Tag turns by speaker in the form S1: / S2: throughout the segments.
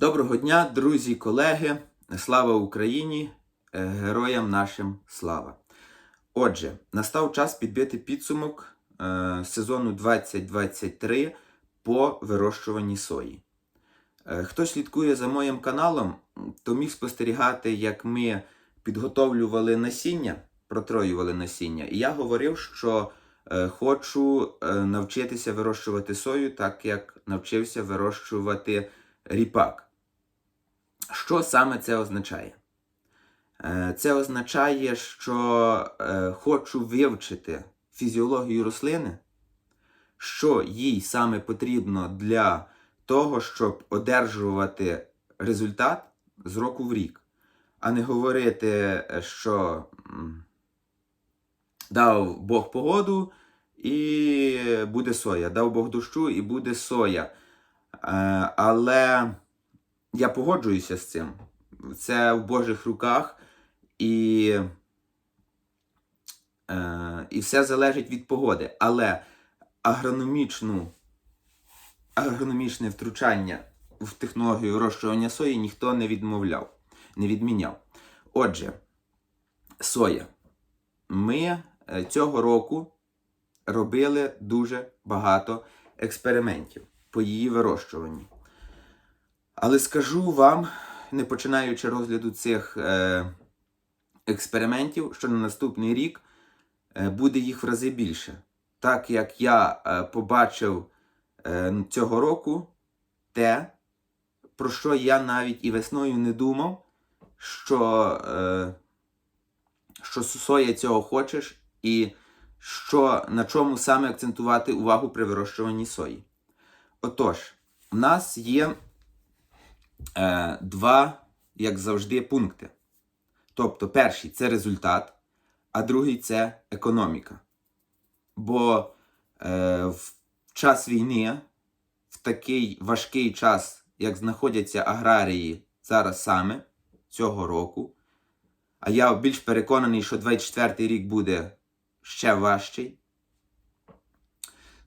S1: Доброго дня, друзі, колеги. Слава Україні! Е, Героям нашим слава! Отже, настав час підбити підсумок е, сезону 2023 по вирощуванні сої. Е, Хто слідкує за моїм каналом, то міг спостерігати, як ми підготовлювали насіння, протроювали насіння. І я говорив, що хочу навчитися вирощувати сою, так як навчився вирощувати ріпак. Що саме це означає? Е, Це означає, що е, хочу вивчити фізіологію рослини, що їй саме потрібно для того, щоб одержувати результат з року в рік, а не говорити, що дав Бог погоду і буде соя, дав Бог дощу і буде соя. Е, Але я погоджуюся з цим. Це в Божих руках, і, е, і все залежить від погоди. Але агрономічну, агрономічне втручання в технологію вирощування сої ніхто не відмовляв, не відміняв. Отже, соя. Ми е, цього року робили дуже багато експериментів по її вирощуванні. Але скажу вам, не починаючи розгляду цих е, експериментів, що на наступний рік е, буде їх в рази більше. Так як я е, побачив е, цього року те, про що я навіть і весною не думав, що, що соя цього хочеш, і що, на чому саме акцентувати увагу при вирощуванні сої. Отож, у нас є е, два, як завжди, пункти. Тобто, перший це результат, а другий це економіка. Бо е, в час війни, в такий важкий час, як знаходяться аграрії зараз саме цього року, а я більш переконаний, що 24 рік буде ще важчий.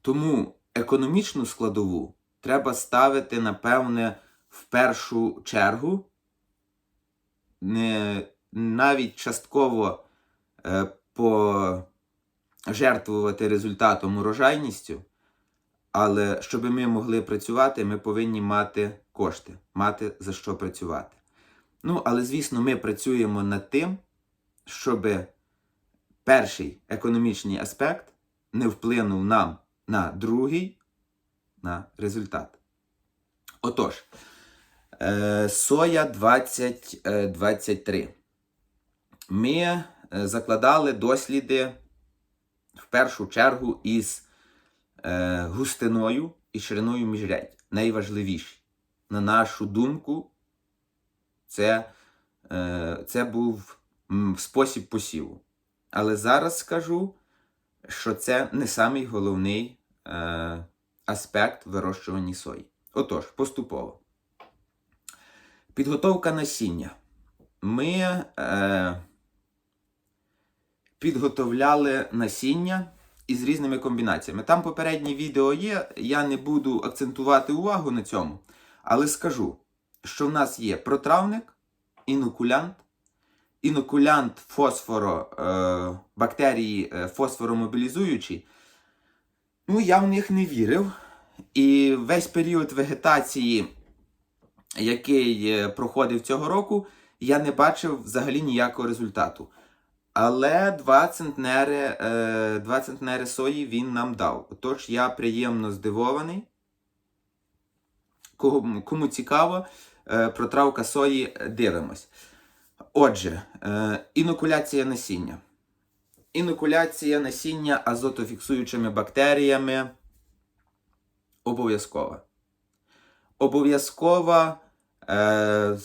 S1: Тому економічну складову треба ставити, напевне, в першу чергу, навіть частково е, пожертвувати результатом урожайністю, але щоб ми могли працювати, ми повинні мати кошти, мати за що працювати. Ну, але, звісно, ми працюємо над тим, щоб перший економічний аспект не вплинув нам на другий, на результат. Отож, соя 2023. Ми е, закладали досліди в першу чергу із е, густиною і шириною міжрядь. Найважливіші. На нашу думку, це, це був спосіб посіву. Але зараз скажу, що це не самий головний е, аспект вирощування сої. Отож, поступово. Підготовка насіння. Ми е, підготовляли насіння із різними комбінаціями. Там попереднє відео є, я не буду акцентувати увагу на цьому, але скажу, що в нас є протравник, інокулянт, інокулянт фосфоро, е, бактерії е, фосфоромобілізуючі. Ну, я в них не вірив. І весь період вегетації, який е, проходив цього року, я не бачив взагалі ніякого результату. Але 2 центнери, 2 центнери сої він нам дав. Отож, я приємно здивований. Кому, цікаво, протравка сої дивимось. Отже, інокуляція насіння. Інокуляція насіння азотофіксуючими бактеріями обов'язкова. Обов'язкова, е,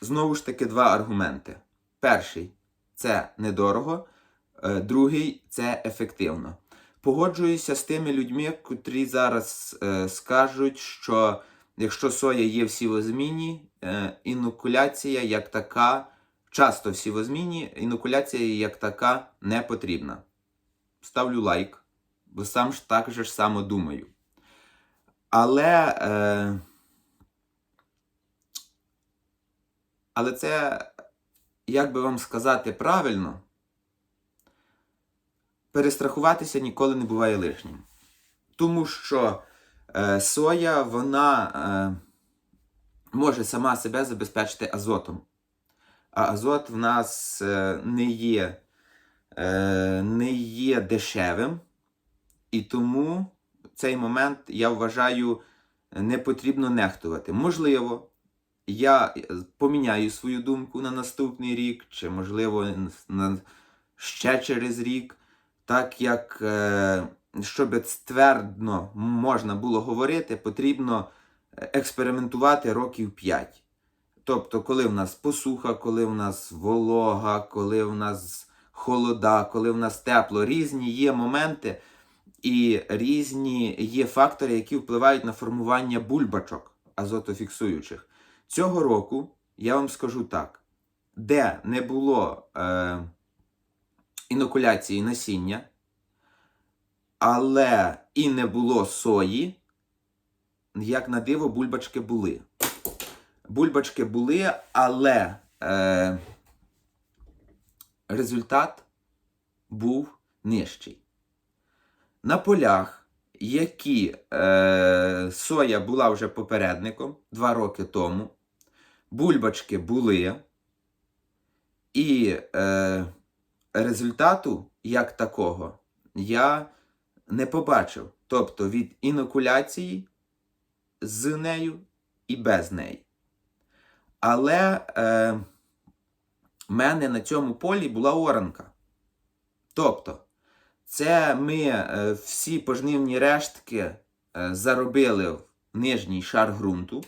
S1: знову ж таки, два аргументи. Перший це недорого, е, другий це ефективно. Погоджуюся з тими людьми, котрі зараз е, скажуть, що якщо соя є в сівозміні, е, інокуляція як така, часто в сівозміні, інокуляція як така не потрібна. Ставлю лайк, бо сам ж так же ж само думаю. Але е, Але це, як би вам сказати правильно, перестрахуватися ніколи не буває лишнім. Тому що е, соя, вона е, може сама себе забезпечити азотом. А азот в нас е, не є, е, не є дешевим. І тому цей момент я вважаю не потрібно нехтувати. Можливо, я поміняю свою думку на наступний рік, чи, можливо, на ще через рік, так як, е, щоб ствердно можна було говорити, потрібно експериментувати років 5. Тобто, коли в нас посуха, коли в нас волога, коли в нас холода, коли в нас тепло, різні є моменти і різні є фактори, які впливають на формування бульбачок азотофіксуючих. Цього року я вам скажу так: де не було е, інокуляції насіння, але і не було сої, як на диво, бульбачки були. Бульбачки були, але е, результат був нижчий. На полях, які е, соя була вже попередником два роки тому, бульбачки були, і е, результату як такого я не побачив. Тобто від інокуляції з нею і без неї. Але е, в мене на цьому полі була оранка. Тобто, це ми е, всі пожнивні рештки е, заробили в нижній шар ґрунту.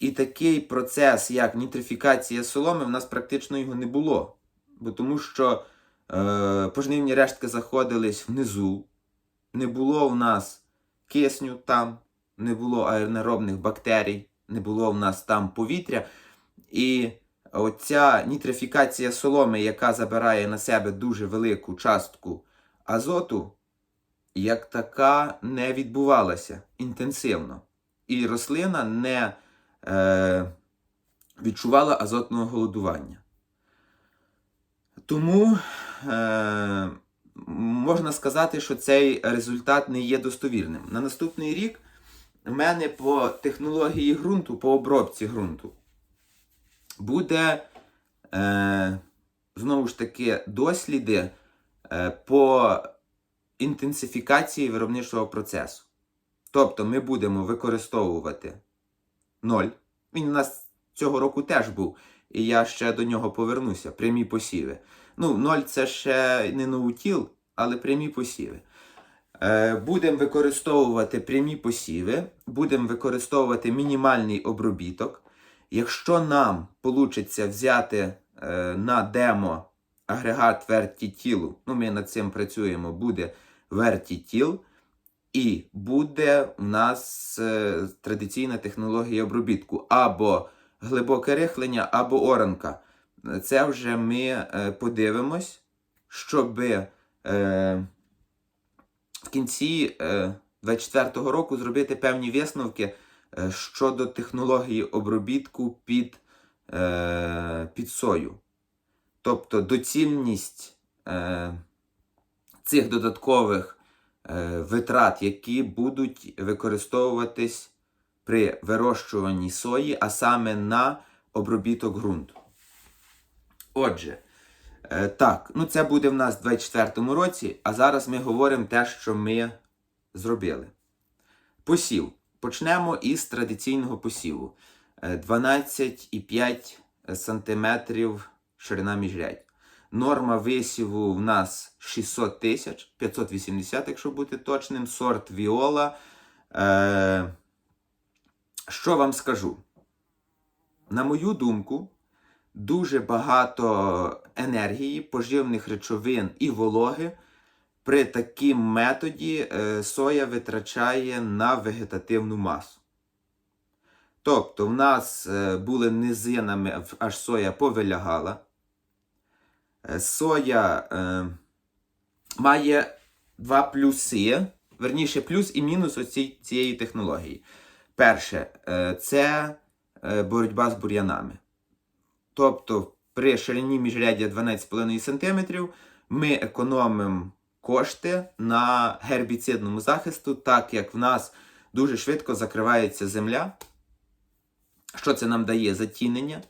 S1: І такий процес, як нітрифікація соломи, в нас практично його не було. Бо тому що е, пожнивні рештки заходились внизу, не було в нас кисню там, не було аеронеробних бактерій, не було в нас там повітря. І оця нітрифікація соломи, яка забирає на себе дуже велику частку азоту, як така не відбувалася інтенсивно. І рослина не е, відчувала азотного голодування. Тому е, можна сказати, що цей результат не є достовірним. На наступний рік в мене по технології ґрунту, по обробці ґрунту, буде е, знову ж таки досліди по інтенсифікації виробничого процесу. Тобто ми будемо використовувати ноль. Він у нас цього року теж був, і я ще до нього повернуся. Прямі посіви. Ну, ноль це ще не ноутіл, але прямі посіви. Е, Будемо використовувати прямі посіви, будемо використовувати мінімальний обробіток. Якщо нам вийде взяти е, на демо агрегат вертітілу, ну ми над цим працюємо, буде вертітіл, і буде у нас е, традиційна технологія обробітку або глибоке рихлення, або оранка. Це вже ми е, подивимось, щоб е, в кінці 2024 року зробити певні висновки е, щодо технології обробітку під, е, під сою. Тобто доцільність е, цих додаткових е, витрат, які будуть використовуватись при вирощуванні сої, а саме на обробіток ґрунту. Отже, е, так, ну це буде в нас в 24 році, а зараз ми говоримо те, що ми зробили. Посів. Почнемо із традиційного посіву. Е, 12,5 см ширина міжрядь. Норма висіву в нас 600 тисяч, 580, якщо бути точним, сорт Віола. Е, що вам скажу? На мою думку, дуже багато енергії, поживних речовин і вологи при таким методі е, соя витрачає на вегетативну масу. Тобто, в нас е, були низинами, аж соя повилягала. Е, Соя е, має два плюси, верніше, плюс і мінус оці, цієї технології. Перше, е, це е, боротьба з бур'янами. тобто при ширині міжряддя 12,5 см, ми економимо кошти на гербіцидному захисту, так як в нас дуже швидко закривається земля. Що це нам дає? Затінення.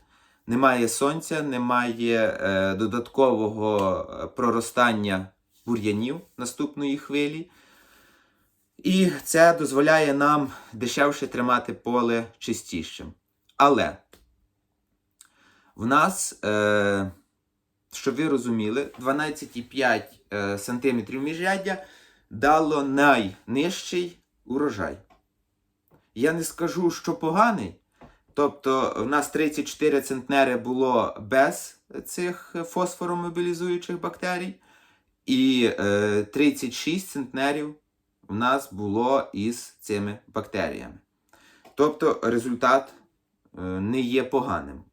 S1: Немає сонця, немає е, додаткового е, проростання бур'янів наступної хвилі. І це дозволяє нам дешевше тримати поле чистішим. Але в нас, е, щоб ви розуміли, 12,5 е, см міжряддя дало найнижчий урожай. Я не скажу, що поганий. Тобто, в нас 34 центнери було без цих фосфоромобілізуючих бактерій, і е, 36 центнерів в нас було із цими бактеріями. Тобто результат е, не є поганим.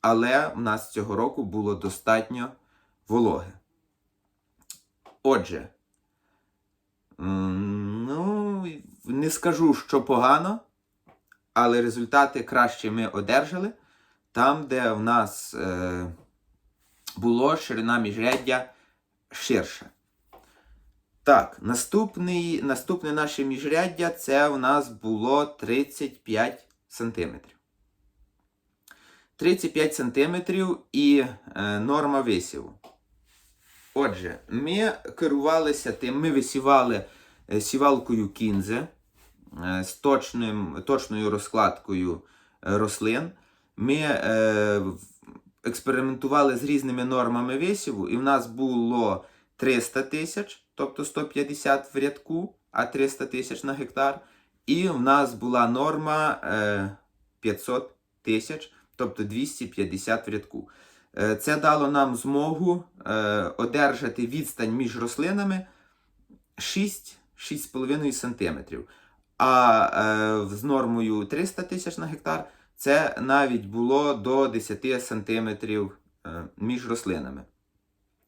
S1: Але в нас цього року було достатньо вологи. Отже, ну, не скажу, що погано, але результати краще ми одержали там, де в нас е, було ширина міжряддя ширша. Так, наступний, наступне наше міжряддя це у нас було 35 см. 35 см і е, норма висіву. Отже, ми керувалися тим, ми висівали е, сівалкою кінзе е, з точним, точною розкладкою е, рослин. Ми е, експериментували з різними нормами висіву, і в нас було 300 тисяч, тобто 150 в рядку, а 300 тисяч на гектар. І в нас була норма е, 500 тисяч, тобто 250 в рядку. Е, Це дало нам змогу е, одержати відстань між рослинами 6-6,5 см. А е, з нормою 300 тисяч на гектар це навіть було до 10 см е, між рослинами.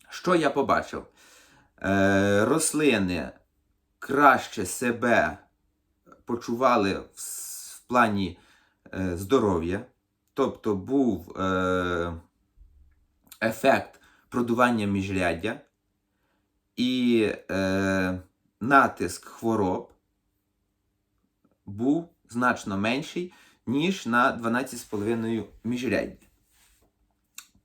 S1: Що я побачив? Е, рослини краще себе почували в, в плані е, здоров'я, тобто був е, ефект продування міжряддя і е, натиск хвороб був значно менший, ніж на 12,5 міжрядді.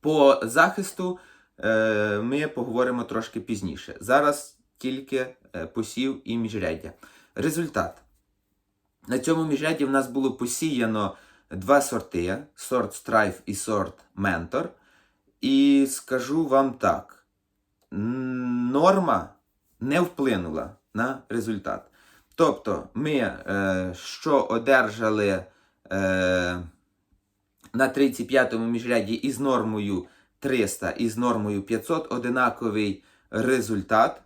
S1: По захисту е, ми поговоримо трошки пізніше. Зараз тільки е, посів і міжряддя. Результат. На цьому міжрядді в нас було посіяно два сорти: сорт Strife і сорт Mentor. І скажу вам так: норма не вплинула на результат. Тобто, ми е, що одержали е, на 35-му міжряді із нормою 300 і з нормою 500 одинаковий результат,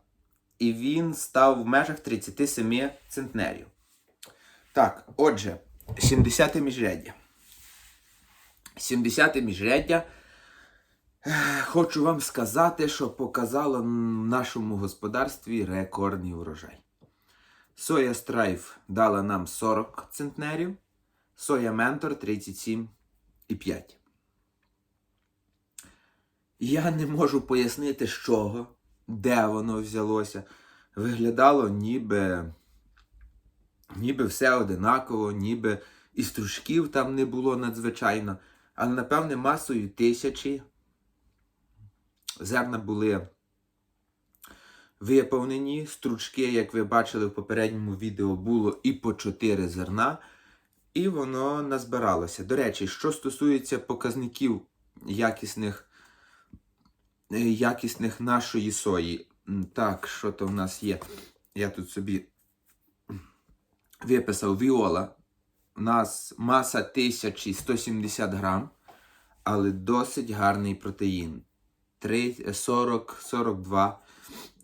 S1: і він став в межах 37 центнерів. Так, отже, 70 міжряддя. 70 міжряддя. Хочу вам сказати, що показало нашому господарстві рекордний урожай. Соя Страйф дала нам 40 центнерів, соя Ментор 37,5. Я не можу пояснити, з чого, де воно взялося. Виглядало ніби, ніби все одинаково, ніби і стружків там не було надзвичайно. Але, напевне, масою тисячі зерна були виповнені. Стручки, як ви бачили в попередньому відео, було і по 4 зерна, і воно назбиралося. До речі, що стосується показників якісних, е, якісних нашої сої. Так, що то в нас є? Я тут собі виписав віола. У нас маса 1170 грам, але досить гарний протеїн. 40-42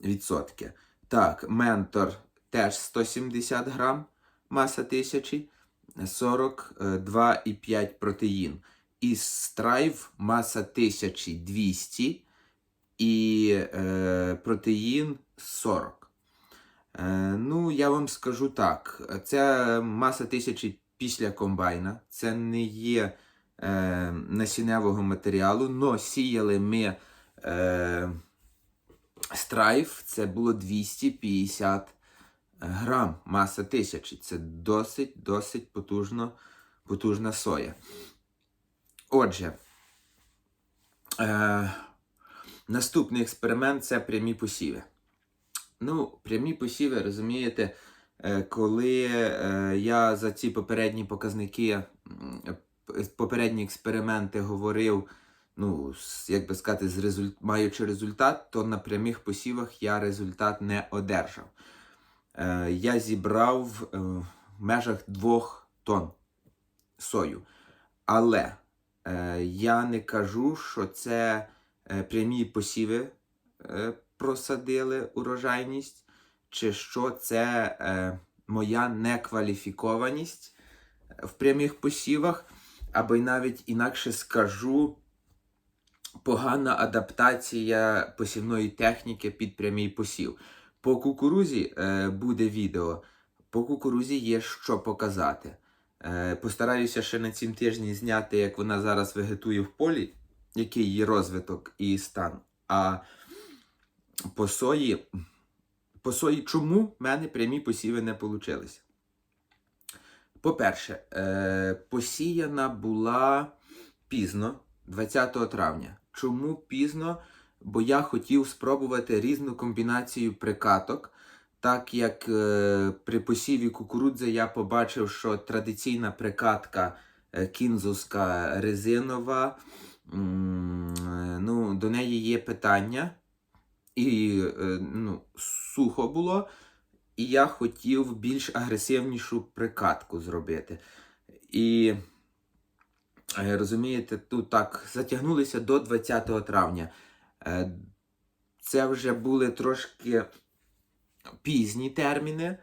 S1: відсотки. Так, ментор теж 170 грам, маса 1000, 42,5 протеїн. І страйв маса 1200 і е, протеїн 40. Е, ну, я вам скажу так: це маса 1000 після комбайна. Це не є е, насінневого матеріалу, но сіяли ми е, страйф, це було 250 грам маса тисячі. Це досить, досить потужно, потужна соя. Отже, е, наступний експеримент це прямі посіви. Ну, прямі посіви, розумієте, е, коли е, я за ці попередні показники, п- попередні експерименти говорив, ну, як би сказати, з результ... маючи результат, то на прямих посівах я результат не одержав. Е, Я зібрав е, в межах двох тонн сою. Але е, я не кажу, що це е, прямі посіви е, просадили урожайність, чи що це е, моя некваліфікованість в прямих посівах, або й навіть інакше скажу, погана адаптація посівної техніки під прямий посів. По кукурузі е, буде відео. По кукурузі є що показати. Е, постараюся ще на цім тижні зняти, як вона зараз вегетує в полі, який її розвиток і стан. А по сої, по сої чому в мене прямі посіви не вийшли? По-перше, е, посіяна була пізно, 20 травня. Чому пізно? Бо я хотів спробувати різну комбінацію прикаток. Так як е, при посіві кукурудзи я побачив, що традиційна прикатка е, кінзовська резинова, м, ну, до неї є питання, і е, ну, сухо було, і я хотів більш агресивнішу прикатку зробити. І розумієте, тут так затягнулися до 20 травня. Е, Це вже були трошки пізні терміни,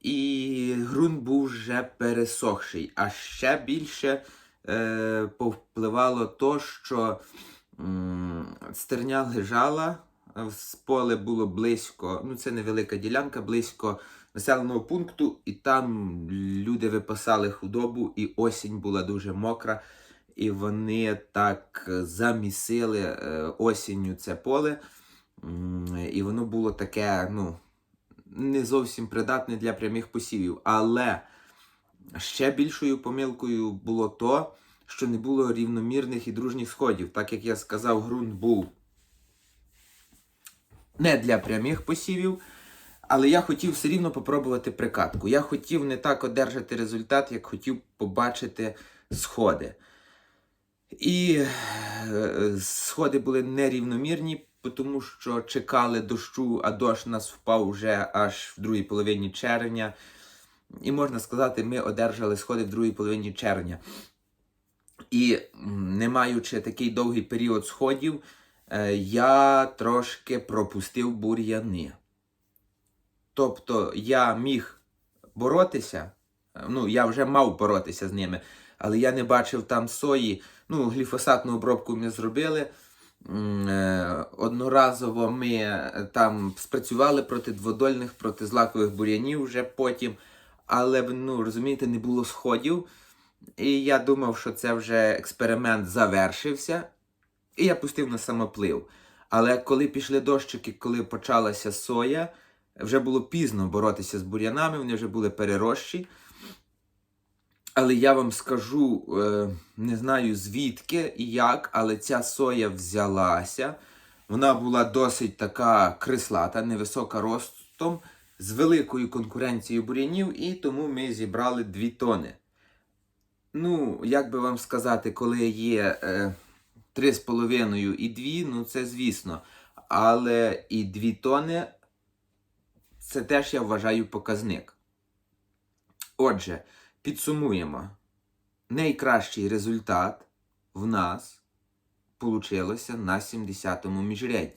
S1: і ґрунт був вже пересохший. А ще більше е, повпливало то, що стерня лежала, е, з поле було близько, ну це невелика ділянка, близько населеного пункту, і там люди випасали худобу, і осінь була дуже мокра. І вони так замісили е, осінню це поле. І воно було таке, ну, не зовсім придатне для прямих посівів. Але ще більшою помилкою було то, що не було рівномірних і дружніх сходів. Так як я сказав, ґрунт був не для прямих посівів. Але я хотів все рівно попробувати прикатку. Я хотів не так одержати результат, як хотів побачити сходи. І е, сходи були нерівномірні, тому що чекали дощу, а дощ нас впав вже аж в другій половині червня. І можна сказати, ми одержали сходи в другій половині червня. І не маючи такий довгий період сходів, е, я трошки пропустив бур'яни. Тобто я міг боротися, е, ну, я вже мав боротися з ними, але я не бачив там сої. Ну, гліфосатну обробку ми зробили. Е, Одноразово ми е, там спрацювали проти дводольних, проти злакових бур'янів вже потім. Але ну, розумієте, не було сходів. І я думав, що це вже експеримент завершився. І я пустив на самоплив. Але коли пішли дощики, коли почалася соя, вже було пізно боротися з бур'янами, вони вже були перерощі. Але я вам скажу, е, не знаю звідки і як, але ця соя взялася. Вона була досить така крислата, невисока ростом, з великою конкуренцією бур'янів, і тому ми зібрали 2 тони. Ну, як би вам сказати, коли є е, 3,5 і 2, ну це звісно. Але і 2 тони це теж я вважаю показник. Отже, підсумуємо. Найкращий результат в нас получилося на 70-му міжряді.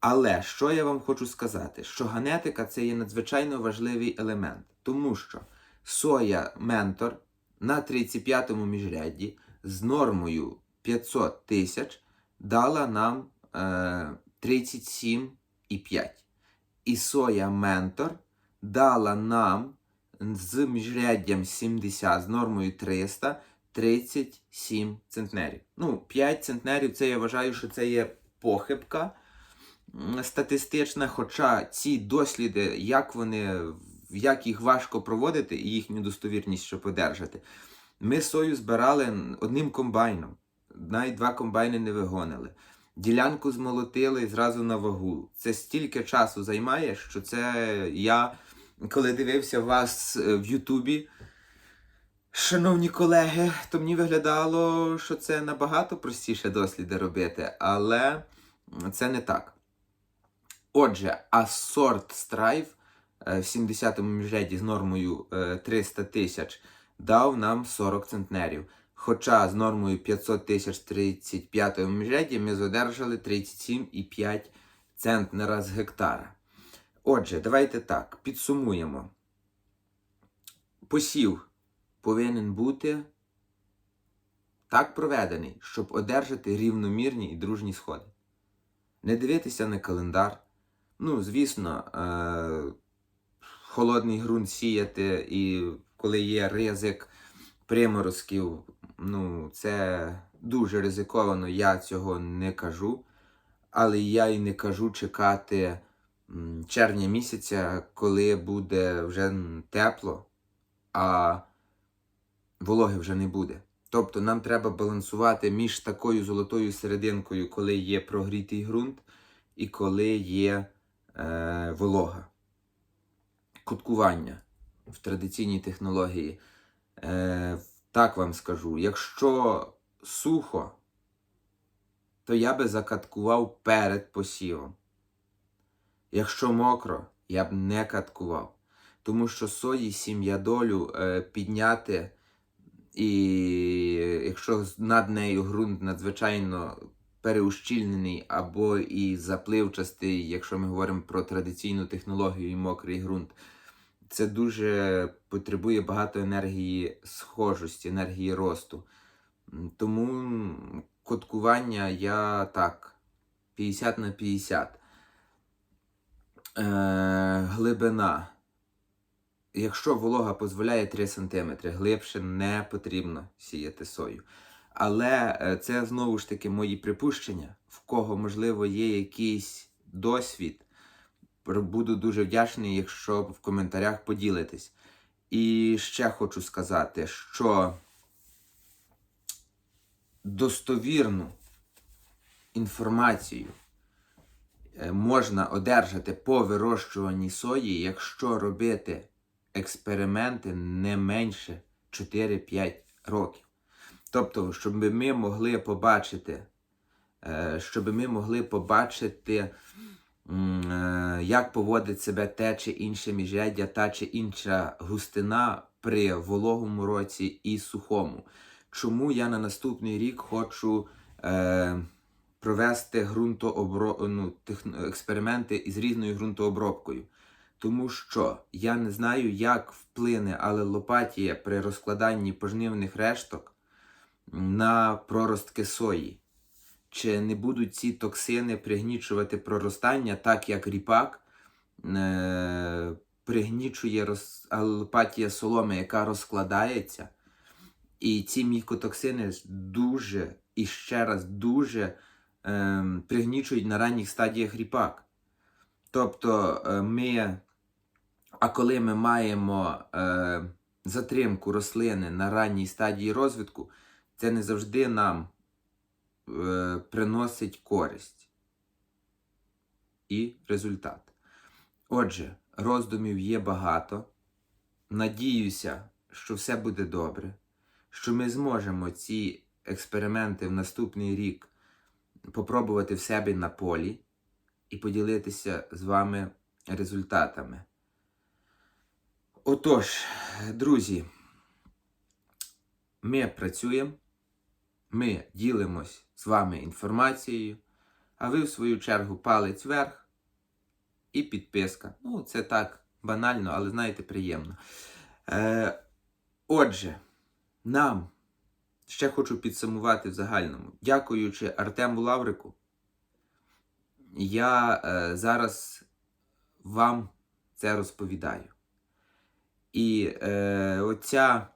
S1: Але що я вам хочу сказати? Що генетика це є надзвичайно важливий елемент, тому що соя ментор на 35-му міжрядді з нормою 500 тисяч дала нам е, 37,5. І соя ментор дала нам з міжряддям 70 з нормою 300 37 центнерів. Ну, 5 центнерів це я вважаю, що це є похибка статистична. Хоча ці досліди, як вони, як їх важко проводити і їхню достовірність, щоб одержати. Ми сою збирали одним комбайном. Навіть два комбайни не вигонили. Ділянку змолотили зразу на вагу. Це стільки часу займає, що це я, коли дивився вас е, в Ютубі, шановні колеги, то мені виглядало, що це набагато простіше досліди робити, але це не так. Отже, а сорт Strive е, в 70-му міжряді з нормою е, 300 тисяч дав нам 40 центнерів. Хоча з нормою 500 тисяч 35-му міжряді ми задержали 37,5 центнера з гектара. Отже, давайте так, підсумуємо. Посів повинен бути так проведений, щоб одержати рівномірні і дружні сходи. Не дивитися на календар. Ну, звісно, е- холодний ґрунт сіяти, і коли є ризик приморозків, ну, це дуже ризиковано, я цього не кажу. Але я і не кажу чекати червня місяця, коли буде вже тепло, а вологи вже не буде. Тобто нам треба балансувати між такою золотою серединкою, коли є прогрітий ґрунт, і коли є е, волога. Куткування в традиційній технології. Е, так вам скажу, якщо сухо, то я би закаткував перед посівом. Якщо мокро, я б не каткував. Тому що сої сім'я долю е, підняти, і якщо над нею ґрунт надзвичайно переущільнений або і запливчастий, якщо ми говоримо про традиційну технологію і мокрий ґрунт, це дуже потребує багато енергії схожості, енергії росту. Тому коткування я так, 50 на 50. Е, глибина. Якщо волога дозволяє 3 см, глибше не потрібно сіяти сою. Але е, це знову ж таки мої припущення, в кого, можливо, є якийсь досвід. Буду дуже вдячний, якщо в коментарях поділитесь. І ще хочу сказати, що достовірну інформацію е, можна одержати по вирощуванні сої, якщо робити експерименти не менше 4-5 років. Тобто, щоб ми могли побачити, е, щоб ми могли побачити, як поводить себе те чи інше міжряддя, та чи інша густина при вологому році і сухому. Чому я на наступний рік хочу е, провести ґрунтообро... ну, техн... експерименти із різною ґрунтообробкою? Тому що я не знаю, як вплине алелопатія при розкладанні пожнивних решток на проростки сої. Чи не будуть ці токсини пригнічувати проростання, так як ріпак е, пригнічує роз... алелопатія соломи, яка розкладається. І ці мікотоксини дуже і ще раз дуже е, пригнічують на ранніх стадіях ріпак. Тобто е, ми, а коли ми маємо е, затримку рослини на ранній стадії розвитку, це не завжди нам е, приносить користь і результат. Отже, роздумів є багато. Надіюся, що все буде добре, що ми зможемо ці експерименти в наступний рік попробувати в себе на полі і поділитися з вами результатами. Отож, друзі, ми працюємо, ми ділимось з вами інформацією, а ви, в свою чергу, палець вверх і підписка. Ну, це так банально, але знаєте, приємно. Е, отже, нам ще хочу підсумувати в загальному. Дякуючи Артему Лаврику, я е, зараз вам це розповідаю. І е, оця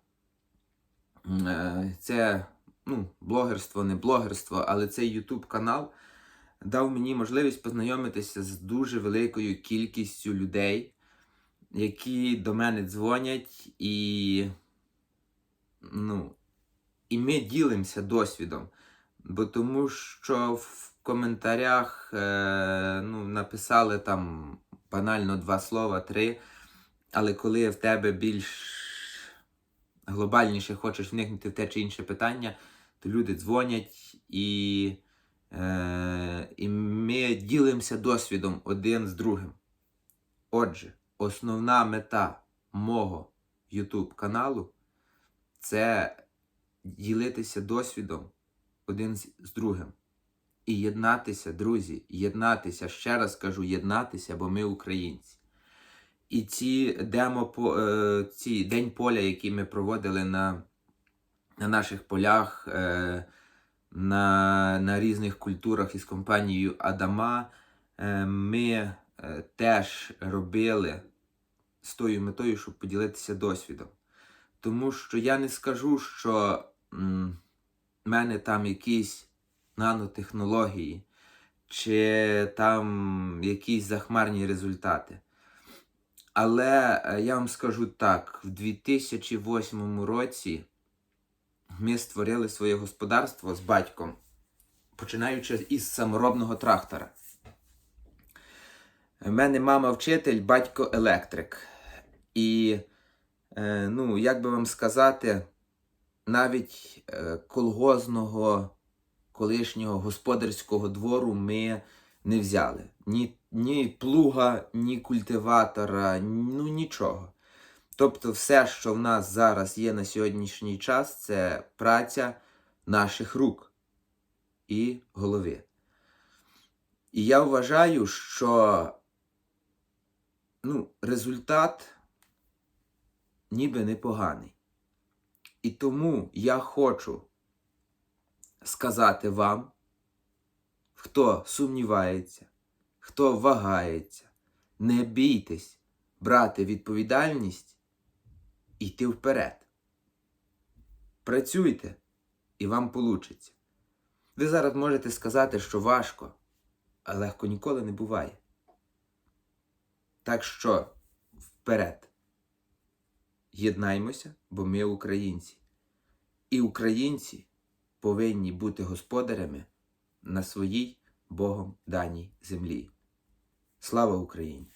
S1: е, це ну, блогерство, не блогерство, але цей YouTube канал дав мені можливість познайомитися з дуже великою кількістю людей, які до мене дзвонять і, ну, і ми ділимося досвідом. Бо тому що в коментарях е, ну, написали там банально два слова, три. Але коли в тебе більш глобальніше хочеш вникнути в те чи інше питання, то люди дзвонять і, е, і ми ділимося досвідом один з другим. Отже, основна мета мого YouTube каналу це ділитися досвідом один з, другим. І єднатися, друзі, єднатися, ще раз кажу, єднатися, бо ми українці. І ці демо, е, ці день поля, які ми проводили на, на наших полях, е, на, на різних культурах із компанією Адама, е, ми е, теж робили з тою метою, щоб поділитися досвідом. Тому що я не скажу, що в мене там якісь нанотехнології, чи там якісь захмарні результати. Але е, я вам скажу так: в 2008 році ми створили своє господарство з батьком, починаючи із саморобного трактора. У мене мама вчитель, батько електрик. І, е, ну, як би вам сказати, навіть е, колгозного колишнього господарського двору ми не взяли. Ні, ні плуга, ні культиватора, ну нічого. Тобто, все, що в нас зараз є на сьогоднішній час, це праця наших рук і голови. І я вважаю, що ну, результат ніби непоганий. І тому я хочу сказати вам, хто сумнівається, хто вагається, не бійтесь брати відповідальність йти вперед. Працюйте, і вам получиться. Ви зараз можете сказати, що важко, а легко ніколи не буває. Так що вперед. Єднаймося, бо ми українці. І українці повинні бути господарями на своїй Богом даній землі. Слава Україні!